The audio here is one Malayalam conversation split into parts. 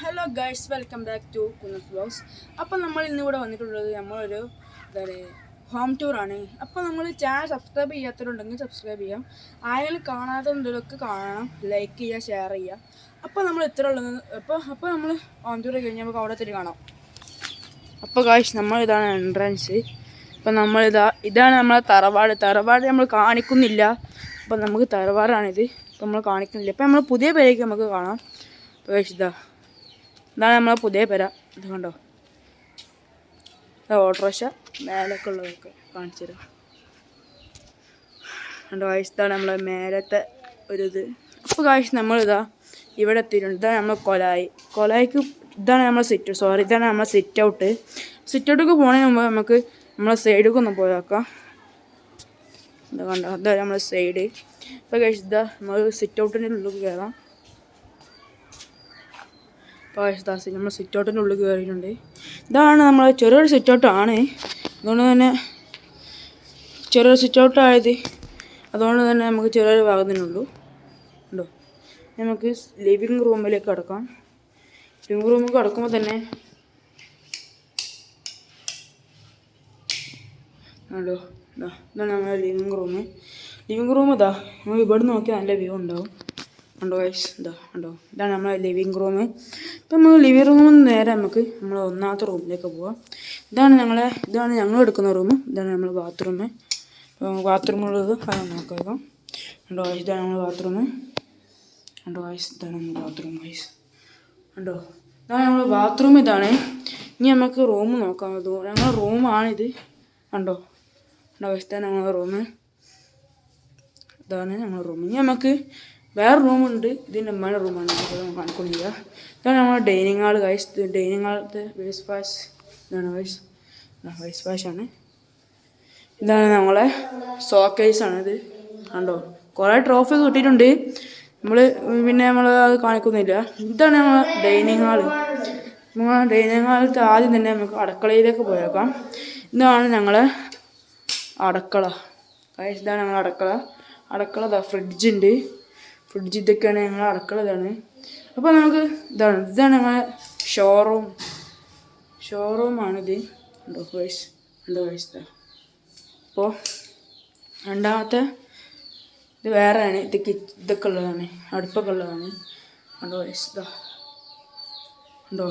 Hello guys welcome back to Kunnath blogs അപ്പോൾ നമ്മൾ ഇന്നിവിടെ വന്നിട്ടുള്ളത് നമ്മളൊരു എന്താ പറയുക ഹോം ടൂറാണ് അപ്പോൾ നമ്മൾ ചാനൽ സബ്സ്ക്രൈബ് ചെയ്യാത്തവരുണ്ടെങ്കിൽ സബ്സ്ക്രൈബ് ചെയ്യാം. ആരെങ്കിലും കാണാത്തവരുണ്ടെങ്കിലൊക്കെ കാണണം ലൈക്ക് ചെയ്യുക ഷെയർ ചെയ്യുക. അപ്പോൾ നമ്മൾ ഇത്ര ഉള്ളത് അപ്പോൾ അപ്പോൾ നമ്മൾ ഹോം ടൂർ കഴിഞ്ഞ് നമുക്ക് അവിടെ തന്നെ കാണാം. അപ്പോൾ ഗൈസ് നമ്മൾ ഇതാണ് എൻട്രൻസ് അപ്പോൾ നമ്മളിതാ ഇതാണ് നമ്മളെ തറവാട്. തറവാട് നമ്മൾ കാണിക്കുന്നില്ല. അപ്പോൾ നമുക്ക് തറവാടാണിത്. അപ്പോൾ നമ്മൾ കാണിക്കുന്നില്ല. അപ്പോൾ നമ്മൾ പുതിയ പേരേക്ക് നമുക്ക് കാണാം. ഇതാ. ഇതാണ് നമ്മളെ പുതിയ പെര. ഇത് കണ്ടോ? ഓട്ടോറിക്ഷ മേലൊക്കെ ഉള്ളതൊക്കെ കാണിച്ചു തരാം. കണ്ടോ കാഴ്ച ഇതാണ് നമ്മളെ മേലത്തെ ഇത് അപ്പോൾ കാഴ്ച നമ്മളിതാ ഇവിടെ എത്തിയിട്ടുണ്ട്. ഇതാണ് നമ്മൾ കൊലായി. കൊലായിക്ക് ഇതാണ് നമ്മളെ സിറ്റ് സോറി ഇതാണ് നമ്മളെ സിറ്റ് ഔട്ട് സിറ്റ് ഔട്ടൊക്കെ പോണതിന് മുമ്പ് നമുക്ക് നമ്മളെ സൈഡിലേക്ക് ഒന്ന് പോയാക്കാം ഇത് കണ്ടോ? അതാണ് നമ്മളെ സൈഡ് ഇപ്പോൾ കഴിച്ചാൽ നമ്മൾ സിറ്റ് ഔട്ടിന്റെ ഉള്ളിൽ കയറാം പായസദാസി നമ്മൾ സിറ്റ് ഔട്ടിന്റെ ഉള്ളിൽ കയറിയിട്ടുണ്ട്. ഇതാണ് നമ്മൾ ചെറിയൊരു സിറ്റ് ഔട്ട് ആണ് അതുകൊണ്ട് തന്നെ ചെറിയൊരു സിറ്റ് ഔട്ട് ആയത് അതുകൊണ്ട് തന്നെ നമുക്ക് ചെറിയൊരു ഭാഗം തന്നെ ഉള്ളൂ ഉണ്ടോ? നമുക്ക് ലിവിങ് റൂമിലേക്ക് കിടക്കാം. ലിവിങ് റൂമിൽ കിടക്കുമ്പോൾ തന്നെ ഉണ്ടോ? ഇതാ ഇതാണ് നമ്മുടെ ലിവിങ് റൂം. ലിവിങ് റൂം ഇതാ. നമ്മൾ ഇവിടെ നോക്കിയാൽ നല്ല വ്യൂ ഉണ്ടാവും. ഉണ്ടോ ഗൈസ് ഇതാ ഉണ്ടോ? ഇതാണ് നമ്മളെ ലിവിങ് റൂം ഇപ്പം നമുക്ക് ലിവിങ് റൂമിൽ നിന്ന് നേരെ നമുക്ക് നമ്മൾ ഒന്നാമത്തെ റൂമിലേക്ക് പോവാം. ഇതാണ് ഞങ്ങളെ ഇതാണ് ഞങ്ങൾ എടുക്കുന്ന റൂം ഇതാണ് നമ്മൾ ബാത്റൂം ബാത്റൂമുള്ളത് അത് നോക്കാം. ഉണ്ടോ വൈസ് ഇതാണ് നമ്മുടെ ബാത്റൂം ഉണ്ടോ ഗൈസ് ഇതാണ് നമ്മുടെ ബാത്റൂം ഗൈസ് ഉണ്ടോ? ഇതാണ് നമ്മൾ ബാത്റൂം ഇതാണ്. ഇനി നമുക്ക് റൂം നോക്കാം. അത് ഞങ്ങളുടെ റൂമാണിത് ഉണ്ടോ? ഉണ്ടോ വൈസ് ഇതാണ് ഞങ്ങളുടെ റൂം ഇതാണ് ഞങ്ങളുടെ റൂം ഇനി നമുക്ക് വേറെ റൂമുണ്ട്. ഇതിന്റെ ഉമ്മയുടെ റൂമാണ്. കാണിക്കുന്നില്ല ഇതാണ് നമ്മുടെ ഡൈനിങ് ഹാൾ ഗൈസ് ഡൈനിങ് ഹാളത്തെ വേസ് വാഷ് ഇതാണ് വൈസ് വൈസ് വാഷാണ് ഇതാണ് നമ്മളെ ഇത്. കണ്ടോ? കുറേ ട്രോഫി കിട്ടിയിട്ടുണ്ട്. നമ്മൾ പിന്നെ നമ്മൾ അത് കാണിക്കുന്നില്ല ഇതാണ് നമ്മളെ ഡൈനിങ് ഹാൾ. നമ്മളെ ഡൈനിങ് ഹാളത്തെ ആദ്യം തന്നെ നമുക്ക് അടുക്കളയിലേക്ക് പോയേക്കാം. ഇതാണ് ഞങ്ങളെ അടക്കള. ഇതാണ് ഞങ്ങളുടെ അടുക്കള. അടുക്കള ഇതാ ഫ്രിഡ്ജ് ഇതൊക്കെയാണ് ഞങ്ങൾ അടുക്കള ഇതാണ് അപ്പോൾ നമുക്ക് ഇതാണ് ഇതാണ് ഞങ്ങളെ ഷോറൂം ഷോറൂമാണിത് ഉണ്ടോ വയസ്സ് ഉണ്ടോ വയസ്സ് അപ്പോൾ രണ്ടാമത്തെ ഇത് വേറെയാണ്. ഇത് കി ഇതൊക്കെ ഉള്ളതാണ്. അടുപ്പൊക്കെ ഉള്ളതാണ്. ഉണ്ടോ വയസ്സ് ഉണ്ടോ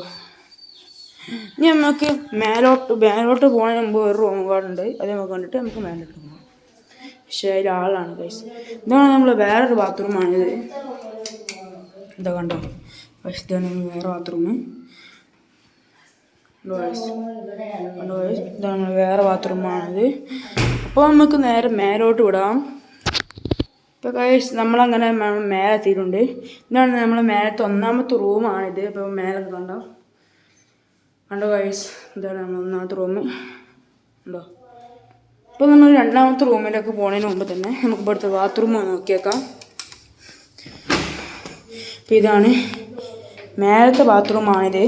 ഇനി നമുക്ക് മേലോട്ട് മേലോട്ട് പോകുന്നതിന് മുമ്പ് ഒരു റൂം കാർഡുണ്ട് അത് നമുക്ക് കണ്ടിട്ട് നമുക്ക് മേലോട്ട് പോകാം. പക്ഷേ അതിൽ ആളാണ് ഗൈസ്. ഇതാണ് നമ്മൾ വേറൊരു ബാത്റൂമാണിത്. ഇതാ കണ്ടോ? പക്ഷേ ഇതാണ് വേറെ ബാത്റൂം ഇതാണ് വേറെ ബാത്റൂമാണിത്. അപ്പോൾ നമുക്ക് നേരെ മേലോട്ട് വിടാം. ഇപ്പോൾ ഗൈസ് നമ്മളങ്ങനെ മേലെ എത്തിയിട്ടുണ്ട്. ഇതാണ് നമ്മൾ മേലത്തെ ഒന്നാമത്തെ റൂമാണിത്. ഇപ്പോൾ മേലെ കണ്ടോ? കണ്ടോ ഗൈസ്? ഇതാണ് നമ്മൾ ഒന്നാമത്തെ റൂം ഉണ്ടോ ഇപ്പോൾ നമ്മൾ രണ്ടാമത്തെ റൂമിലേക്ക് പോകുന്നതിന് മുമ്പ് തന്നെ നമുക്ക് ഇവിടുത്തെ ബാത്റൂം നോക്കിയേക്കാം. അപ്പോൾ ഇതാണ് മേലത്തെ ബാത്റൂമാണിത്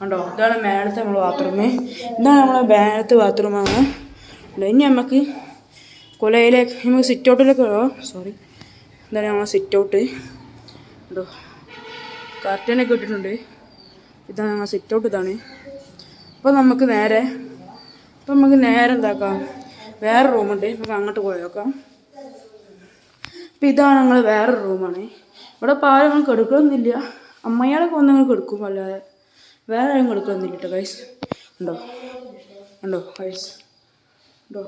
കണ്ടോ? ഇതാണ് മേലത്തെ നമ്മൾ ബാത്റൂം ഇതാണ് നമ്മളെ മേലത്തെ ബാത്റൂമാണ് ഇനി നമുക്ക് കൊലയിലേക്ക് നമുക്ക് സിറ്റ് ഔട്ടിലേക്ക് സോറി ഇതാണ് നമ്മളെ സിറ്റ് ഔട്ട് കണ്ടോ? കർട്ടനൊക്കെ ഇട്ടിട്ടുണ്ട്. ഇതാണ് നമ്മളെ സിറ്റ് ഔട്ട് ഇതാണ്. അപ്പോൾ നമുക്ക് നേരെ അപ്പം നമുക്ക് നേരെ എന്താക്കാം? വേറെ റൂമുണ്ട്. നമുക്ക് അങ്ങോട്ട് പോയി നോക്കാം. അപ്പോൾ ഇതാണ് ഞങ്ങൾ വേറെ റൂമാണ്. ഇവിടെ പാൽ ഞങ്ങൾക്ക് ഞങ്ങൾ കെടുക്കണമെന്നില്ല അമ്മയാളൊക്കെ വന്ന് ഞങ്ങൾ കെടുക്കും അല്ലാതെ വേറെ ആരും കെടുക്കണമെന്നില്ല കേട്ടോ ഗൈസ് ഉണ്ടോ? ഉണ്ടോ ഗൈസ് ഉണ്ടോ?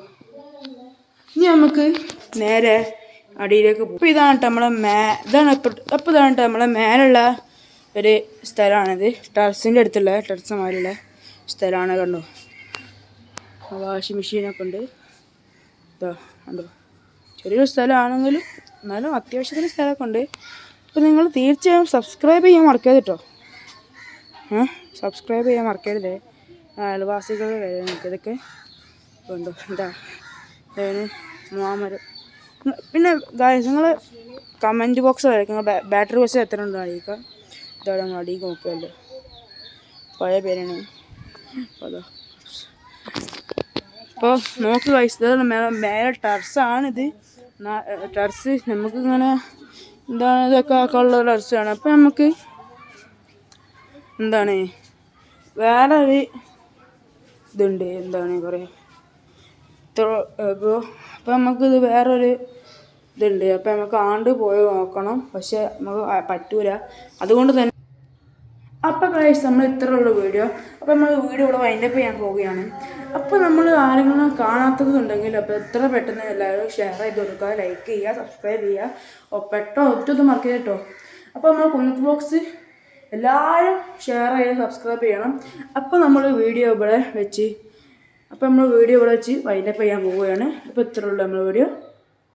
ഇനി നമുക്ക് നേരെ അടിയിലേക്ക് പോകും അപ്പോൾ ഇതാണ് കേട്ടോ നമ്മളെ മേ ഇതാണ് അപ്പോൾ ഇതാണ് കേട്ടോ നമ്മളെ മേലുള്ള ഒരു സ്ഥലമാണിത്. ടെറസിന്റെ അടുത്തുള്ള ടെറസമാരുള്ള സ്ഥലമാണ് കണ്ടോ? വാഷിംഗ് മെഷീനൊക്കെ ഉണ്ട്. കണ്ടോ? ചെറിയൊരു സ്ഥലമാണെങ്കിലും എന്നാലും അത്യാവശ്യത്തിന് സ്ഥലമൊക്കെ ഉണ്ട് അപ്പോൾ നിങ്ങൾ തീർച്ചയായും സബ്സ്ക്രൈബ് ചെയ്യാൻ മറക്കരുത് കേട്ടോ. ഏ? സബ്സ്ക്രൈബ് ചെയ്യാൻ മറക്കരുതേ. അയൽവാസികൾ വരെ ഇതൊക്കെ ഉണ്ടോ എന്താ ഇതാണ് മാമരം. പിന്നെ ഗായസ് നിങ്ങൾ കമന്റ് ബോക്സ് വരയ്ക്കുക ബാറ്ററി ബോക്സ് എത്ര ഉണ്ടോ അറിയിക്കുക ഇതോടെ നമ്മൾ അടിയിൽ പഴയ പേരാണ്. അതാ. അപ്പോൾ നോക്കി ഇതാണ് മേലെ മേലെ ടെറസാണിത് നമുക്ക് ഇങ്ങനെ എന്താണ് ഇതൊക്കെ ആക്കാനുള്ള ടെറസാണ് അപ്പോൾ നമുക്ക് എന്താണ്? വേറെ ഒരു ഇതുണ്ട്. എന്താണ് പറയുക ഇപ്പോൾ അപ്പോൾ നമുക്കിത് വേറൊരു ഇതുണ്ട്. അപ്പോൾ നമുക്ക് ആണ്ട് പോയി നോക്കണം. പക്ഷേ നമുക്ക് പറ്റൂല. അതുകൊണ്ട് തന്നെ അപ്പോൾ കഴിച്ച് നമ്മൾ ഇത്രയുള്ള വീഡിയോ അപ്പോൾ നമ്മൾ വീഡിയോ ഇവിടെ വൈൻഡപ്പ് ചെയ്യാൻ പോവുകയാണ്. അപ്പോൾ നമ്മൾ ആരെങ്കിലും കാണാത്തത് ഉണ്ടെങ്കിൽ അപ്പോൾ എത്ര പെട്ടെന്ന് എല്ലാവരും ഷെയർ ചെയ്ത് കൊടുക്കുക ലൈക്ക് ചെയ്യുക സബ്സ്ക്രൈബ് ചെയ്യുക. പെട്ടോ ഒറ്റൊന്നും മറക്കരുത് കേട്ടോ. അപ്പോൾ നമ്മൾ കുന്നത്ത് ബോക്സ് എല്ലാവരും ഷെയർ ചെയ്ത് സബ്സ്ക്രൈബ് ചെയ്യണം. അപ്പോൾ നമ്മൾ വീഡിയോ ഇവിടെ വെച്ച് അപ്പോൾ നമ്മൾ വീഡിയോ ഇവിടെ വെച്ച് വൈൻഡപ്പ് ചെയ്യാൻ പോവുകയാണ്. അപ്പോൾ ഉള്ളൂ നമ്മൾ വീഡിയോ